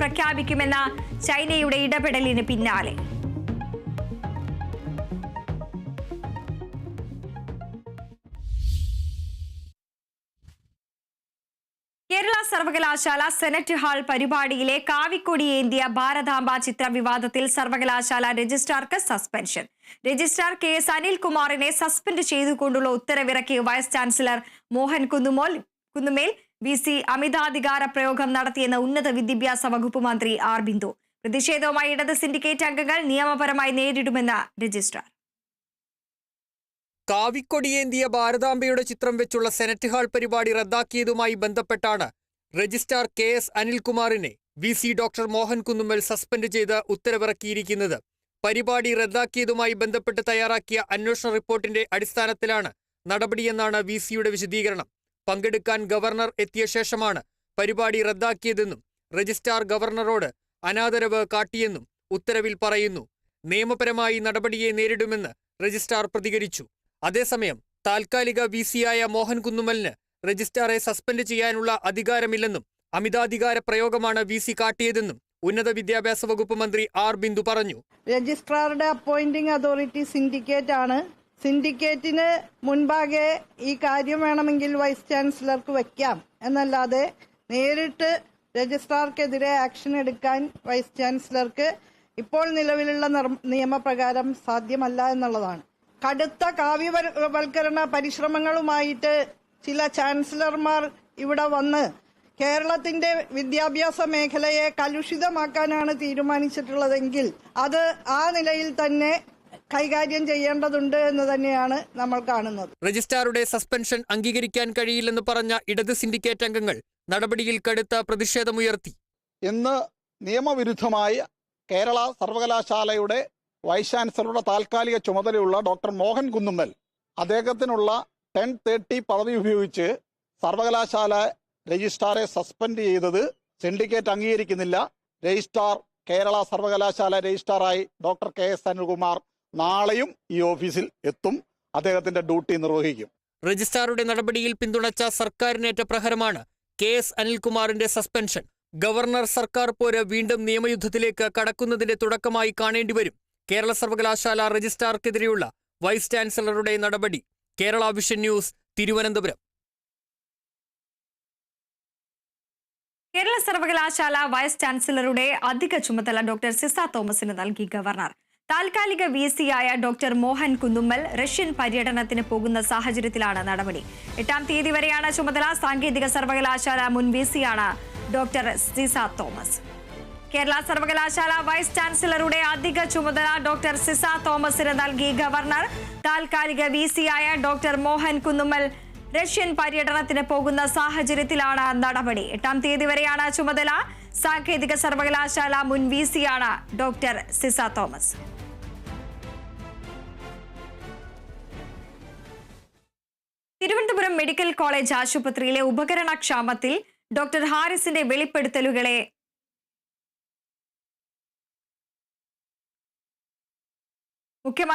പ്രഖ്യാപിക്കുമെന്ന ചൈനയുടെ ഇടപെടലിന് പിന്നാലെ. കേരള സർവകലാശാല സെനറ്റ് ഹാൾ പരിപാടിയിലെ കാവിക്കൊടി ഏന്തിയ ഭാരതാംബ ചിത്ര വിവാദത്തിൽ സർവകലാശാല രജിസ്ട്രാർക്ക് സസ്പെൻഷൻ. രജിസ്ട്രാർ കെ എസ് അനിൽകുമാറിനെ സസ്പെൻഡ് ചെയ്തുകൊണ്ടുള്ള ഉത്തരവിറക്കിയ vice chancellor Mohan Kunnumol Kunnumel V C അമിതാധികാര പ്രയോഗം നടത്തിയെന്ന് ഉന്നത വിദ്യാഭ്യാസ വകുപ്പ് മന്ത്രി ആർ ബിന്ദു. പ്രതിഷേധവുമായി ഇടത് സിൻഡിക്കേറ്റ് അംഗങ്ങൾ നിയമപരമായി നേരിടുമെന്ന് രജിസ്ട്രാർ. കാവിക്കൊടിയേന്തിയ ഭാരതാംബയുടെ ചിത്രം വെച്ചുള്ള സെനറ്റ് ഹാൾ പരിപാടി റദ്ദാക്കിയതുമായി ബന്ധപ്പെട്ടാണ് registrar K S അനിൽകുമാറിനെ V C doctor Mohan Kunnummal suspend ചെയ്ത് ഉത്തരവിറക്കിയിരിക്കുന്നത്. പരിപാടി റദ്ദാക്കിയതുമായി ബന്ധപ്പെട്ട് തയ്യാറാക്കിയ അന്വേഷണ റിപ്പോർട്ടിന്റെ അടിസ്ഥാനത്തിലാണ് നടപടിയെന്നാണ് വി സിയുടെ വിശദീകരണം. പങ്കെടുക്കാൻ ഗവർണർ എത്തിയ ശേഷമാണ് പരിപാടി റദ്ദാക്കിയതെന്നും രജിസ്ട്രാർ ഗവർണറോട് അനാദരവ് കാട്ടിയെന്നും ഉത്തരവിൽ പറയുന്നു. നിയമപരമായി നടപടിയെ നേരിടുമെന്ന് രജിസ്ട്രാർ പ്രതികരിച്ചു. അതേസമയം താൽക്കാലിക വി സിയായ മോഹൻ കുന്നുമലിന് രജിസ്ട്രാറെ സസ്പെൻഡ് ചെയ്യാനുള്ള അധികാരമില്ലെന്നും അമിതാധികാര പ്രയോഗമാണ് വി സി കാട്ടിയതെന്നും ഉന്നത വിദ്യാഭ്യാസ വകുപ്പ് മന്ത്രി ആർ ബിന്ദു പറഞ്ഞു. രജിസ്ട്രാറുടെ അപ്പോയിന്റിംഗ് അതോറിറ്റി സിൻഡിക്കേറ്റ് ആണ്. സിൻഡിക്കേറ്റിന് മുൻപാകെ ഈ കാര്യം വേണമെങ്കിൽ വൈസ് ചാൻസലർക്ക് വയ്ക്കാം എന്നല്ലാതെ നേരിട്ട് രജിസ്ട്രാർക്കെതിരെ ആക്ഷൻ എടുക്കാൻ വൈസ് ചാൻസലർക്ക് ഇപ്പോൾ നിലവിലുള്ള നിയമപ്രകാരം സാധ്യമല്ല എന്നുള്ളതാണ്. കടുത്ത കാവ്യവൽക്കരണ പരിശ്രമങ്ങളുമായിട്ട് ചില ചാൻസലർമാർ ഇവിടെ വന്ന് കേരളത്തിന്റെ വിദ്യാഭ്യാസ മേഖലയെ കലുഷിതമാക്കാനാണ് തീരുമാനിച്ചിട്ടുള്ളതെങ്കിൽ അത് ആ നിലയിൽ തന്നെ കൈകാര്യം ചെയ്യേണ്ടതുണ്ട് എന്ന് തന്നെയാണ് നമ്മൾ കാണുന്നത്. രജിസ്ട്രാറുടെ സസ്പെൻഷൻ അംഗീകരിക്കാൻ കഴിയില്ലെന്ന് പറഞ്ഞ ഇടത് സിൻഡിക്കേറ്റ് അംഗങ്ങൾ നടപടിയിൽ കടുത്ത പ്രതിഷേധമുയർത്തി. ഇന്ന് നിയമവിരുദ്ധമായ കേരള സർവകലാശാലയുടെ വൈസ് ചാൻസലറുടെ താൽക്കാലിക ചുമതലയുള്ള ഡോക്ടർ മോഹൻ കുന്നുമ്മൽ അദ്ദേഹത്തിനുള്ള ടെൻ തേർട്ടി പദവി ഉപയോഗിച്ച് സർവകലാശാല രജിസ്ട്രാറെ സസ്പെൻഡ് ചെയ്തത് സിൻഡിക്കേറ്റ് അംഗീകരിക്കുന്നില്ല. രജിസ്ട്രാർ കേരള സർവകലാശാല രജിസ്ട്രാറായി ഡോക്ടർ കെ എസ് അനിൽകുമാർ നാളെയും ഈ ഓഫീസിൽ എത്തും. അദ്ദേഹത്തിന്റെ ഡ്യൂട്ടി നിർവഹിക്കും. രജിസ്ട്രാറുടെ നടപടിയിൽ പിന്തുണച്ച സർക്കാരിനേറ്റ പ്രഹരമാണ് കെ എസ് അനിൽകുമാറിന്റെ സസ്പെൻഷൻ. ഗവർണർ സർക്കാർ പോര് വീണ്ടും നിയമയുദ്ധത്തിലേക്ക് കടക്കുന്നതിന്റെ തുടക്കമായി കാണേണ്ടിവരും. കേരള സർവകലാശാല രജിസ്ട്രാർക്കെതിരെയുള്ള വൈസ് ചാൻസലറുടെ നടപടി. Kerala vision news Thiruvananthapuram. Kerala സർവകലാശാല വൈസ് ചാൻസലറുടെ അധിക ചുമതല ഡോക്ടർ സിസ തോമസിന് നൽകി ഗവർണർ. താൽക്കാലിക വി സിയായ ഡോക്ടർ മോഹൻ കുന്നുമ്മൽ റഷ്യൻ പര്യടനത്തിന് പോകുന്ന സാഹചര്യത്തിലാണ് നടപടി. എട്ടാം തീയതി വരെയാണ് ചുമതല. സാങ്കേതിക സർവകലാശാല മുൻ വി സിയാണ് ഡോക്ടർ സിസ തോമസ്. കേരള സർവകലാശാല വൈസ് ചാൻസലറുടെ അധിക ചുമതല ഡോക്ടർ സിസ തോമസിന് നൽകി ഗവർണർ. താൽക്കാലിക വി സിയായ ഡോക്ടർ മോഹൻ കുന്നുമ്മൽ റഷ്യൻ പര്യടനത്തിന് പോകുന്ന സാഹചര്യത്തിലാണ് നടപടി. എട്ടാം തീയതി വരെയാണ് ചുമതല. സാങ്കേതിക സർവകലാശാല മുൻ V സിയാണ് doctor Sisa Thomas. Thiruvananthapuram medical college ആശുപത്രിയിലെ ഉപകരണക്ഷാമത്തിൽ ഡോക്ടർ ഹാരിസിന്റെ വെളിപ്പെടുത്തലുകളെ മുഖ്യമന്ത്രി